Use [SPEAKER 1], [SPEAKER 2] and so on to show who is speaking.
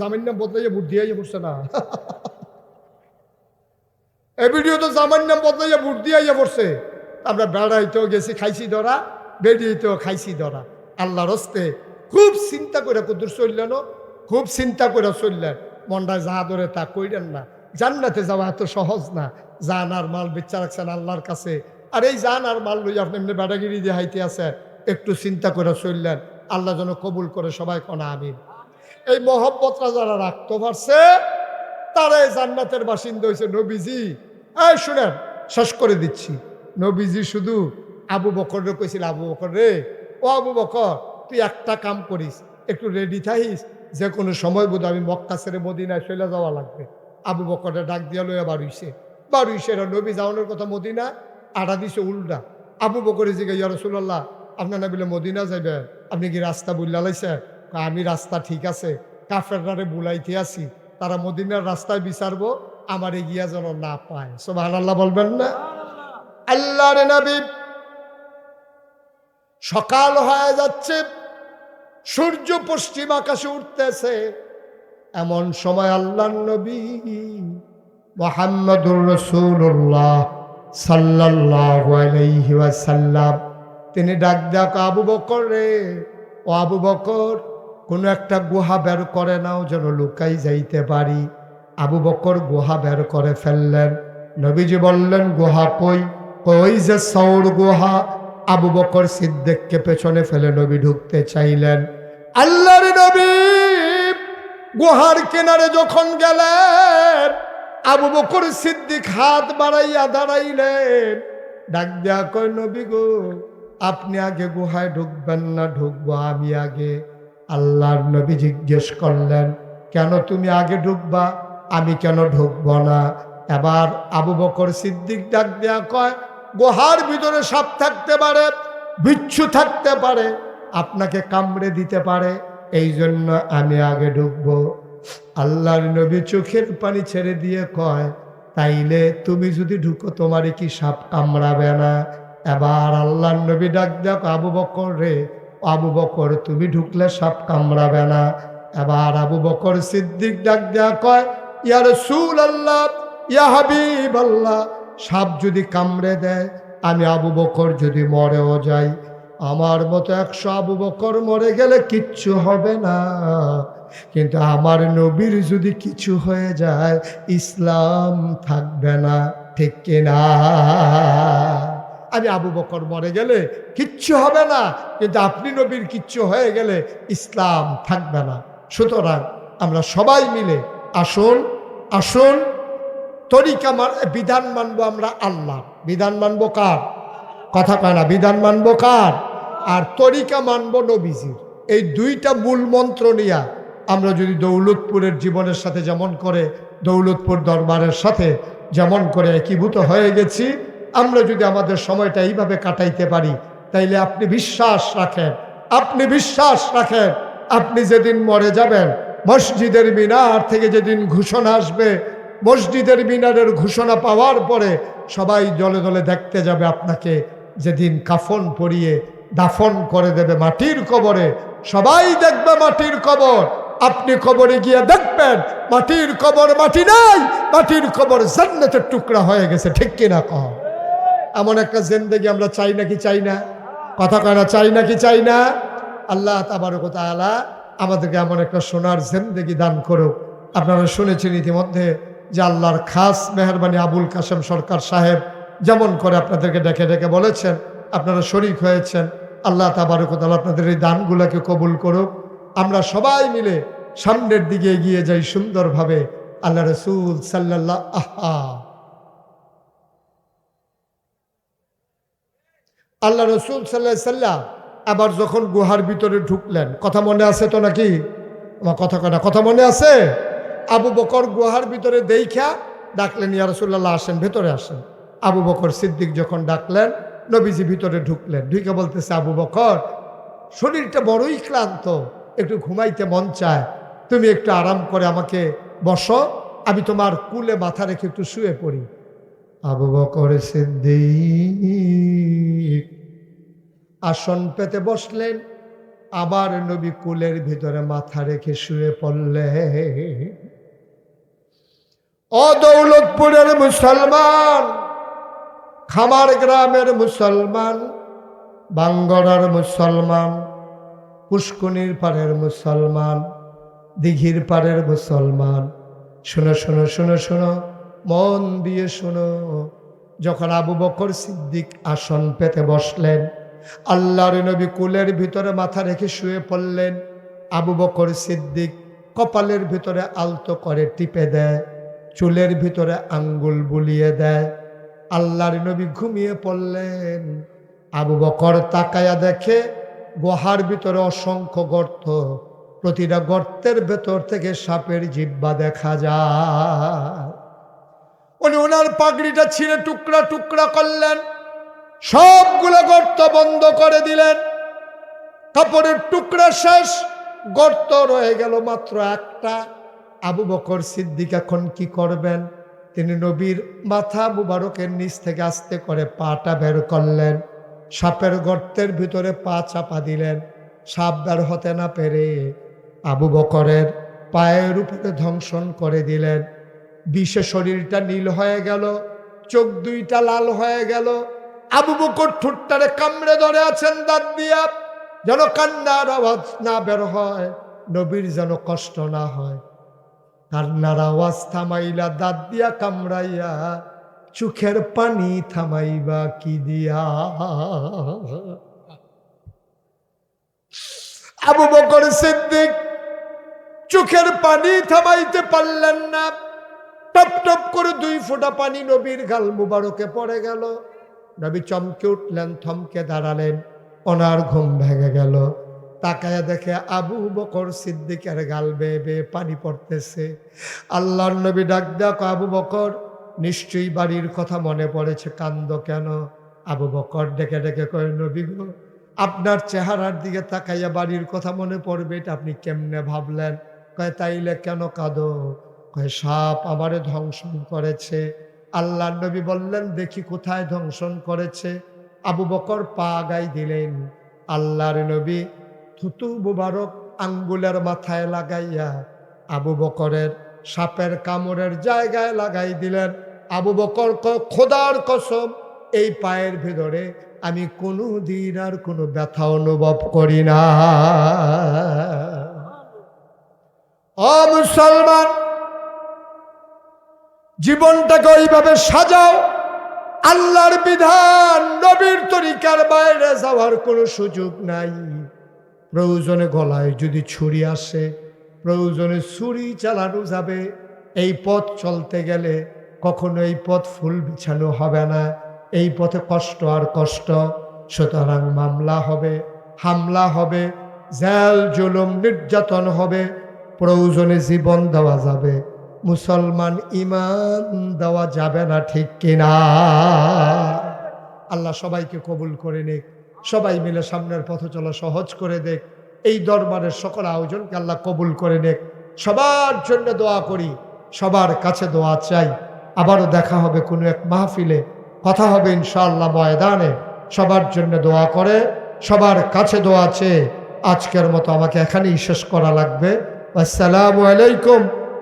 [SPEAKER 1] জামিন নাম বদলাইয়া ভোট পড়ছে না। এবিডিও তো বদলাইয়া ভোট পড়ছে। আমরা গেছি, খাইছি ধরা বেরিয়েতেও খাইছি ধরা। আল্লাহর হস্তে খুব চিন্তা করে কুদুর চললেন খুব চিন্তা করে চললেন। মনটা যা ধরে তা কইলেন না। জান্নাতে যাওয়া এত সহজ না। জান আর মাল বেচা রাখছেন আল্লাহর কাছে। আর এই জান আর মাল লই আপনি এমনি বেড়াগিরি দিয়ে হাইতে আছে একটু চিন্তা করে চললেন। আল্লাহ যেন কবুল করে সবাই কনা আমিন। এই মহব্বতরা যারা রাখতে পারছে, তারাই জান্নাতের বাসিন্দা হয়েছে নবীজি। এই শুনেন, শেষ করে দিচ্ছি। নবীজি শুধু আবু বকর রে কইছিল, আবু বকর রে, ও আবু বকর, তুই একটা কাম করিস, একটু রেডি থাকিস যে কোনো সময় বোধ আমি মক্কা ছেড়ে মদিনায় চলে যাওয়া লাগবে। আবু বকরে ডাক দিয়া লইয়া বাড়ুইছে বাড়ুইছে এরা নবী যাওয়ানোর কথা মদিনা আড়া দিছে উল্টা। আবু বকরে জিগে ইয়া রসুল্লাহ আপনার না বলে মদিনা যাইবেন, আপনি কি রাস্তা বুল্লা লাইছেন? আমি রাস্তা ঠিক আছে, কাফেররারে বুলাইতে আসি, তারা মদিনার রাস্তায় বিচারবো, আমার এগিয়া যেন না পায়। সোভান আল্লাহ বলবেন না? আল্লাহ রে নবী সকাল হয়ে যাচ্ছে, সূর্য পশ্চিম আকাশে উঠতেছে, এমন সময় আল্লাহ নবী মোহাম্মদুর রসুল্লাহ সাল্লাল্লাহু আলাইহি ওয়াসাল্লাম, তিনি ডাক ডাক আবু বকর রে, ও আবু বকর কোনো একটা গুহা বের করে নাও যেন লুকাই যাইতে পারি। আবু বকর গুহা বের করে ফেললেন। নবীজি বললেন, গুহা কই? কই যে সৌর গুহা? আবু বকর সিদ্দিককে পেছনে ফেলে নবী ঢুকতে চাইলেন। আল্লাহর নবী, গুহার কিনারে যখন গেলেন, আবু বকর সিদ্দিক হাত বাড়াইয়া দাঁড়াইলেন। ডাক দেয়া কয়, নবী গো, আপনি আগে গুহায় ঢুকবেন না, ঢুকবো আমি আগে। আল্লাহর নবী জিজ্ঞেস করলেন, কেন তুমি আগে ঢুকবা? আমি কেন ঢুকবো না? এবার আবু বকর সিদ্দিক ডাক দেয়া কয়, গুহার ভিতরে সাপ থাকতে পারে, বিচ্ছু থাকতে পারে, আপনাকে কামড়ে দিতে পারে এই জন্য আমি আগে ঢুকবো। আল্লাহর নবী চোখের পানি ছেড়ে দিয়ে কয়, তাইলে তুমি যদি ঢুকো তোমারই কি সাপ কামড়াবে না? এবার আল্লাহর নবী ডাক দেখ আবু বকর রে আবু বকর, তুমি ঢুকলে সাপ কামড়াবে না। এবার আবু বকর সিদ্দিক ডাক দেয়া কয়, ইয়া সুল আল্লাহ ইয়া হাবিব আল্লাহ সাপ যদি কামড়ে দেয়, আমি আবু বকর যদি মরেও যাই, আমার মতো একশো আবু বকর মরে গেলে কিচ্ছু হবে না। কিন্তু আমার নবীর যদি কিছু হয়ে যায়, ইসলাম থাকবে না। ঠিক কিনা? আমি আবু বকর মরে গেলে কিচ্ছু হবে না, কিন্তু আপনি নবীর কিচ্ছু হয়ে গেলে ইসলাম থাকবে না। সুতরাং আমরা সবাই মিলে আসুন আসুন, তরিকা বিধান মানবো আমরা আল্লাহ। বিধান মানবো কার? কথা কয় না, বিধান মানবো কার? আর তরিকা মানবো নবীজির। এই দুইটা মূল মন্ত্র নিয়া আমরা যদি দৌলতপুরের জীবনের সাথে যেমন করে, দৌলতপুর দরবারের সাথে যেমন করে একীভূত হয়ে গেছি আমরা যদি আমাদের সময়টা এইভাবে কাটাইতে পারি, তাইলে আপনি বিশ্বাস রাখেন। আপনি বিশ্বাস রাখেন, আপনি যেদিন মরে যাবেন, মসজিদের মিনার থেকে যেদিন ঘোষণা আসবে, মসজিদের মিনারের ঘোষণা পাওয়ার পরে সবাই দলে দলে দেখতে যাবে আপনাকে, যেদিন কাফন পরিয়ে দাফন করে দেবে মাটির কবরে। সবাই দেখবে মাটির কবর। আপনি কবরে গিয়ে দেখবেন, মাটির কবর মাটি নাই, মাটির কবর জান্নাতের টুকরা হয়ে গেছে, ঠিক কিনা কহ এমন একটা জেন্দেগি আমরা চাই নাকি চাই না? কথা কয় না, চাই নাকি চাই না? আল্লাহ তাবারক তাআলা আমাদেরকে এমন একটা সোনার জেন্দেগি দান করুক। আপনারা শুনেছেন ইতিমধ্যে যে আল্লাহর খাস মেহরবানি আবুল কাসেম সরকার সাহেব যেমন করে আপনাদেরকে ডেকে ডেকে বলেছেন, আপনারা শরিক হয়েছেন, আল্লাহ তাবারক তাআলা আপনাদের এই দানগুলোকে কবুল করুক। আমরা সবাই মিলে সামনের দিকে এগিয়ে যাই সুন্দরভাবে। আল্লাহ রসুল সাল্লাল্লাহ আহা আল্লাহ রসুল সাল্লাহ আবার যখন গুহার ভিতরে ঢুকলেন, কথা মনে আছে তো নাকি? আমার কথা কয় কথা মনে আছে? আবু বকর গুহার ভিতরে দেখা ডাকলেন, ইয়া রসুল্লাহ আসেন, ভেতরে আসেন। আবু বকর সিদ্দিক যখন ডাকলেন, নবীজি ভিতরে ঢুকলেন ঢুকে বলতেছে, আবু বকর, শরীরটা বড়ই ক্লান্ত, একটু ঘুমাইতে মন চায়, তুমি একটু আরাম করে আমাকে বসো, আমি তোমার কুলে মাথা রেখে একটু শুয়ে পড়ি। আবু বকর সিদ্দিক। আসন পেতে বসলেন, আবার নবী কুলের ভিতরে মাথা রেখে শুয়ে পড়লে ও দৌলতপুরের মুসলমান, খামার গ্রামের মুসলমান, বাঙ্গড়ার মুসলমান, পুষ্কুনির পাড়ের মুসলমান, দিঘির পাড়ের মুসলমান। শোনো শোনো শোনো শোনো। মন দিয়ে শোনো, যখন আবু বকর সিদ্দিক আসন পেতে বসলেন, আল্লাহর নবী কুলের ভিতরে মাথা রেখে শুয়ে পড়লেন। আবু বকর সিদ্দিক কপালের ভিতরে আলতো করে টিপে দেয়, চুলের ভিতরে আঙ্গুল বুলিয়ে দেয়। আল্লাহর নবী ঘুমিয়ে পড়লেন। আবু বকর তাকায়া দেখে গুহার ভিতরে অসংখ্য গর্ত, প্রতিটা গর্তের ভেতর থেকে সাপের জিব্বা দেখা যায়। ওনার পাগড়িটা ছিঁড়ে টুকরা টুকরা করলেন। সবগুলো গর্ত বন্ধ করে দিলেন। কাপড়ের টুকরা শেষ, গর্ত রয়ে গেল মাত্র একটা। আবু বকর সিদ্দিক এখন কি করবেন? তিনি নবীর মাথা মুবারকের নিচ থেকে আস্তে করে পাটা বের করলেন। সাপের গর্তের ভিতরে পা চাপা দিলেন। সাপ বের হতে না পেরে আবু বকরের পায়ের উপরে ধ্বংসন করে দিলেন। বিষে শরীরটা নীল হয়ে গেল, চোখ দুইটা লাল হয়ে গেল। আবু বকর ঠুট্টারে কামড়ে ধরে আছেন দাঁত দিয়া, যেন কান্নার আওয়াজ না বের হয়, নবীর যেন কষ্ট না হয়। কান্নার আওয়াজ থামাইলা, দাঁত দিয়া কামড়াইয়া, চোখের পানি থামাইবা কি দিয়া? আবু বকর সিদ্দিক, চোখের পানি থামাইতে পারলেন না। টপ টপ করে দুই ফোঁটা পানি নবীর গাল মুবারকে পড়ে গেল। নবী চমকে উঠলেন, থমকে দাঁড়ালেন ওনার ঘুম ভেঙে গেল। তাকায়া দেখে আবু বকর সিদ্দিকের গাল বেয়ে বেয়ে পানি পড়তেছে। আল্লাহর নবী ডাক ডাক আবু বকর, নিশ্চয়ই বাড়ির কথা মনে পড়েছে, কান্দ কেন? আবু বকর ডেকে ডেকে কয়, নবী গো, আপনার চেহারার দিকে তাকাইয়া বাড়ির কথা মনে পড়বে, এটা আপনি কেমনে ভাবলেন? কয়, তাইলে কেন কাঁদো? সাপ আমারে ধ্বংসন করেছে। আল্লাহ নবী বললেন দেখি কোথায় ধ্বংসন করেছে। আবু বকর পা গাই দিলেন। আল্লাহর নবী থুতু মুবারক আঙ্গুলের মাথায় লাগাইয়া আবু বকরের সাপের কামড়ের জায়গায় লাগাই দিলেন। আবু বকর খোদার কসম এই পায়ের ভেতরে আমি কোনো দিন আর কোনো ব্যথা অনুভব করি না। ও মুসলমান জীবনটাকে ওইভাবে সাজাও। আল্লাহর বিধান, নবীর তরিকার বাইরে যাওয়ার কোনো সুযোগ নাই। প্রয়োজনে গলায় যদি ছুরি আসে, প্রয়োজনে ছুরি চালানো যাবে। এই পথ চলতে গেলে কখনো এই পথ ফুল বিছানো হবে না। এই পথে কষ্ট আর কষ্ট। সুতরাং মামলা হবে, হামলা হবে, জেল, জুলুম, নির্যাতন হবে। প্রয়োজনে জীবন দেওয়া যাবে। মুসলমান ইমান দেওয়া যাবে না, ঠিক কিনা? আল্লাহ সবাইকে কবুল করে নিক। সবাই মিলে সামনের পথ চলা সহজ করে দেখ এই দরবারের সকল আয়োজনকে আল্লাহ কবুল করে নেক। সবার জন্য দোয়া করি, সবার কাছে দোয়া চাই। আবারও দেখা হবে কোনো এক মাহফিলে। কথা হবে ইনশাআল্লাহ ময়দানে। সবার জন্য দোয়া করে, সবার কাছে দোয়া চেয়ে আজকের মতো আমাকে এখানেই শেষ করা লাগবে। আসসালামু আলাইকুম।